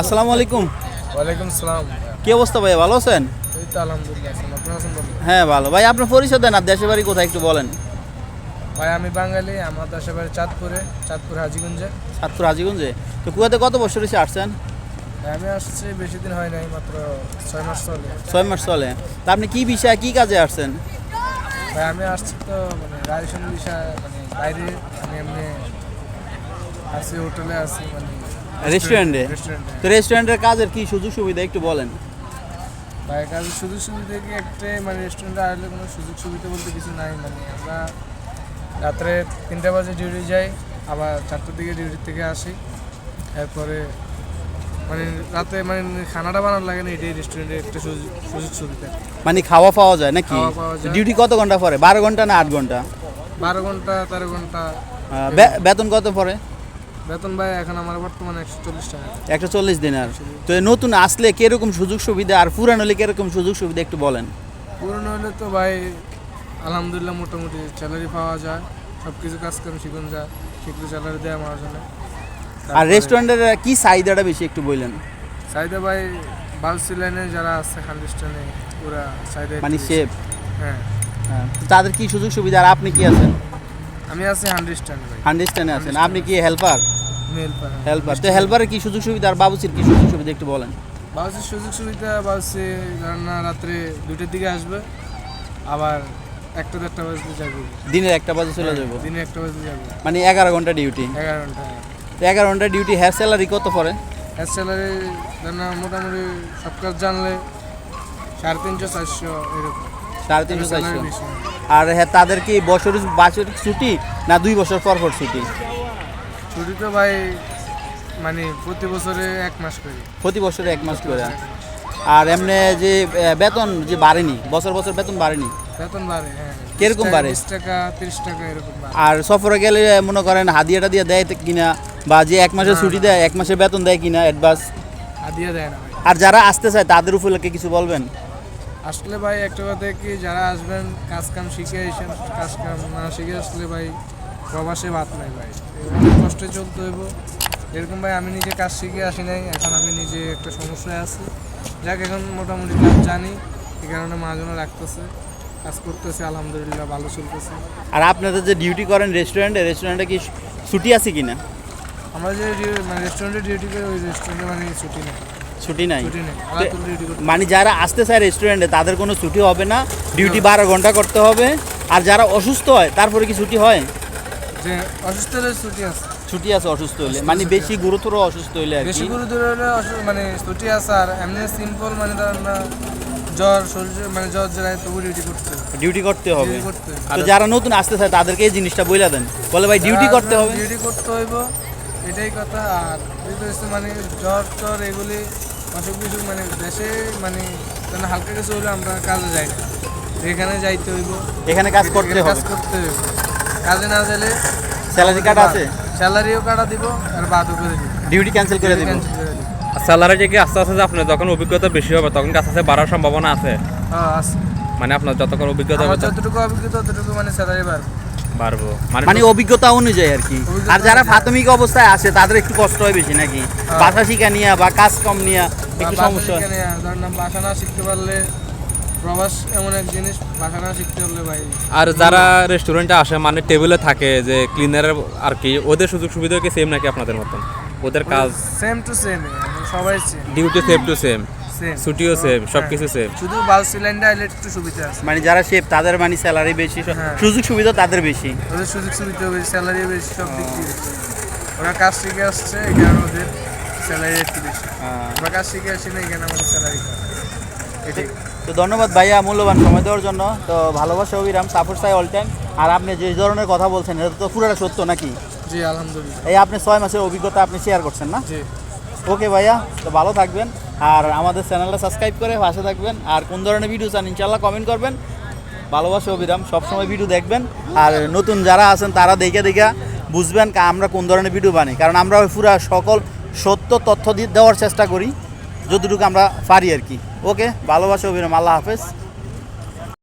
আসসালামু আলাইকুম। ওয়ালাইকুম সালাম। কি অবস্থা ভাই ভালো আছেন? এই তো আলহামদুলিল্লাহ হ্যাঁ ভালো। ভাই আপনার পরিচয় দেন আর দেশের বাড়ি কোথায় একটু বলেন। ভাই আমি বাঙালি আমার দেশের বাড়ি চাঁদপুরে চাঁদপুর হাজিগঞ্জে। ছাত্র হাজিগঞ্জে। তো কুয়াতে কত বছর এসে আসছেন? আমি আসছি বেশি দিন হয় নাই মাত্র ছয় মাস চলে। ছয় মাস চলে। তা আপনি কি বিষয়ে কি কাজে আসছেন? ভাই আমি আসছি তো মানে রাজস্থান বিষয় মানে বাইরে আমি এমনি আছি হোটেলে আছি মানে রেস্টুরেন্টে রেস্টুরেন্টে তো রেস্টুরেন্টের কাজের কি সুযোগ সুবিধা একটু বলেন। ভাই কাজে সুযোগ সুবিধা কি একটা মানে রেস্টুরেন্টে আসলে কোনো সুযোগ সুবিধা বলতে কিছু নাই মানে আমরা রাত্রে তিনটা বাজে ডিউটি যাই আবার চারটার দিকে ডিউটি থেকে আসি। এরপরে মানে রাতে মানে খানাটা বানানো লাগে না এটাই রেস্টুরেন্টের একটা সুযোগ সুবিধা। মানে খাওয়া পাওয়া যায় নাকি? খাওয়া পাওয়া যায়। ডিউটি কত ঘণ্টা পরে? বারো ঘণ্টা না আট ঘণ্টা? বারো ঘণ্টা তেরো ঘণ্টা। বেতন কত পরে? বেতন ভাই এখন আমার বর্তমানে একশো চল্লিশ টাকা। একশো চল্লিশ দিনের। তো নতুন আসলে কীরকম সুযোগ সুবিধা আর পুরান হলে কীরকম সুযোগ সুবিধা একটু বলেন। পুরনো হলে তো ভাই আলহামদুলিল্লাহ মোটামুটি স্যালারি পাওয়া যায় সব কিছু কাজ কাম শিখুন যায় শিখলে স্যালারি দেয় আমার জন্য আর রেস্টুরেন্টের কি চাহিদাটা বেশি একটু বললেন সাইদা ভাই বালসি লাইনে যারা আছে খালিস্টানে ওরা সাইদা মানে শেপ হ্যাঁ। হ্যাঁ তাদের কি সুযোগ সুবিধা আর আপনি কি আছেন? আমি আছি হান্ড্রেস্টান ভাই। আন্ডারস্ট্যান্ডে আছেন। আপনি কি হেল্পার হেল্পার তো হেল্পারের কি সুযোগ সুবিধা আর বাবুসির কি সুযোগ সুবিধা একটু বলেন? বাসের সুযোগ সুবিধা বাসে রান্না রাত্রে দুটোর দিকে আসবে আবার একটা দেড়টা বাজতে যাবে। দিনের একটা বাজে চলে হ্যাঁ, যাব। দিনে একটা বাজতে যাবে। মানে এগারো ঘণ্টা ডিউটি এগারো ঘণ্টা তো এগারো ঘণ্টা ডিউটি হেয়ার স্যালারি কত পরে এর স্যালারি রান্না মোটামুটি সব কাজ জানলে সাড়ে তিনশো চারশো এরকম। সাড়ে তিনশো চারশো। আর হ্যাঁ তাদের কি বছর বাৎসরিক ছুটি না দুই বছর পর পর ছুটি? ছুটি তো ভাই মানে প্রতি বছরে এক মাস করি। প্রতি বছরে এক মাস করে। আর এমনি যে বেতন যে বাড়েনি বছর বছর বেতন বাড়েনি? বেতন বাড়ে হ্যাঁ। কীরকম বাড়ে? টাকা তিরিশ টাকা এরকম আর সফরে গেলে মনে করেন হাদিয়াটা দিয়ে দেয় কিনা বা যে এক মাসের ছুটি দেয় এক মাসের বেতন দেয় কিনা অ্যাডভান্স হাদিয়া দেয় না আর যারা আসতে চায় তাদের উপলক্ষে কিছু বলবেন? আসলে ভাই একটা কথা কি যারা আসবেন কাজ কাম শিখে এসেন কাজ কাম না শিখে আসলে ভাই প্রবাসে ভাত নাই ভাই। কষ্টে চলতে হইব। এরকম ভাই আমি নিজে কাজ শিখে আসি নাই এখন আমি নিজে একটা সমস্যায় আছি। যাক এখন মোটামুটি কাজ জানি এই কারণে মাঝনে রাখতেছে। কাজ করতেছে আলহামদুলিল্লাহ ভালো চলতেছে। আর আপনাদের যে ডিউটি করেন রেস্টুরেন্টে রেস্টুরেন্টে কি ছুটি আছে কি না আমরা যে মানে রেস্টুরেন্টে ডিউটি করি ওই রেস্টুরেন্টে মানে ছুটি নেই। ছুটি নাই? মানে যারা আসতে চায় রেস্টুরেন্টে তাদের কোনো ছুটি হবে না। ডিউটি বারো ঘণ্টা করতে হবে। আর যারা অসুস্থ হয় তারপরে কি ছুটি হয়? যে অসুস্থ হলে ছুটি আছে। ছুটি আছে অসুস্থ হলে। মানে বেশি গুরুতর অসুস্থ হলে আর বেশি কি গুরুতর হলে অসু- মানে ছুটি আছে আর এমনি সিম্পল মানে ধরেন না জ্বর শরীর মানে জ্বর জেলায় তবু ডিউটি করতে হবে। ডিউটি করতে হবে। ডিউটি করতে হবে। তো যারা নতুন আসতে চায় তাদেরকে এই জিনিসটা বলে দেন। বলে ভাই ডিউটি করতে হবে। ডিউটি করতে হইব এটাই কথা। আর হচ্ছে মানে জ্বর টর এগুলি অসুখ বিসুখ মানে দেশে মানে যেন হালকা কিছু হলে আমরা কাজে যাই না। এখানে যাইতে হইব। এখানে কাজ করতে এখানে হবে। কাজ করতে হইব। কাজে না গেলে স্যালারি কার্ড আছে? স্যালারিও কাটা দিব আর বাদও করে দিব। ডিউটি ক্যান্সেল করে দিব? Cancel করে স্যালারি কি আস্তে আস্তে আপনার যখন অভিজ্ঞতা বেশি হবে তখন কি আস্তে আস্তে বাড়ার সম্ভাবনা আছে? হ্যাঁ আছে। মানে আপনার যতক্ষণ অভিজ্ঞতা হবে যতটুকু অভিজ্ঞতা ততটুকু মানে স্যালারি বাড়বে। বাড়বো। মানে মানে অভিজ্ঞতা অনুযায়ী আর কি। আর যারা প্রাথমিক অবস্থায় আসে তাদের একটু কষ্ট হয় বেশি নাকি? ভাষা শিখা নিয়ে বা কাজ কম নিয়ে একটু সমস্যা হয়। না শিখতে পারলে প্রবাস এমন এক জিনিস বাসা না শিখতে পারলে ভাই। আর যারা রেস্টুরেন্টে আসে মানে টেবিলে থাকে যে ক্লিনারের আর কি ওদের সুযোগ সুবিধা কি সেম নাকি আপনাদের মতন? ওদের কাজ? সেম টু সেম সবাই same duty same to same ছুটিও সেম সব কিছু সেম শুধু বাল সিলিন্ডার আইলে একটু সুবিধা আছে। মানে যারা শেফ তাদের মানে স্যালারি বেশি হ্যাঁ। সুযোগ সুবিধা তাদের বেশি। ওদের সুযোগ সুবিধা বেশি স্যালারি বেশি সব দিক দিয়ে ওরা কাজ শিখে আসছে কারণে ওদের স্যালারি একটু বেশি। আমরা কাজ শিখে আসি না এখানে আমাদের স্যালারি এটাই তো ধন্যবাদ ভাইয়া মূল্যবান সময় দেওয়ার জন্য। তো ভালোবাসা অবিরাম সাপোর্ট চাই অল টাইম আর আপনি যে ধরনের কথা বলছেন এটা তো পুরোটা সত্য নাকি? জি আলহামদুলিল্লাহ। এই আপনি ছয় মাসের অভিজ্ঞতা আপনি শেয়ার করছেন না? জি। ওকে ভাইয়া তো ভালো থাকবেন। আর আমাদের চ্যানেলটা সাবস্ক্রাইব করে পাশে থাকবেন। আর কোন ধরনের ভিডিও চান ইনশাল্লাহ কমেন্ট করবেন। ভালোবাসা অবিরাম সবসময় ভিডিও দেখবেন। আর নতুন যারা আছেন তারা দেখে দেখে বুঝবেন আমরা কোন ধরনের ভিডিও বানাই। কারণ আমরা ওই পুরা সকল সত্য তথ্য দিয়ে দেওয়ার চেষ্টা করি। যতটুকু আমরা পারি আর কি। ওকে ভালোবাসা অবিরাম আল্লাহ হাফেজ।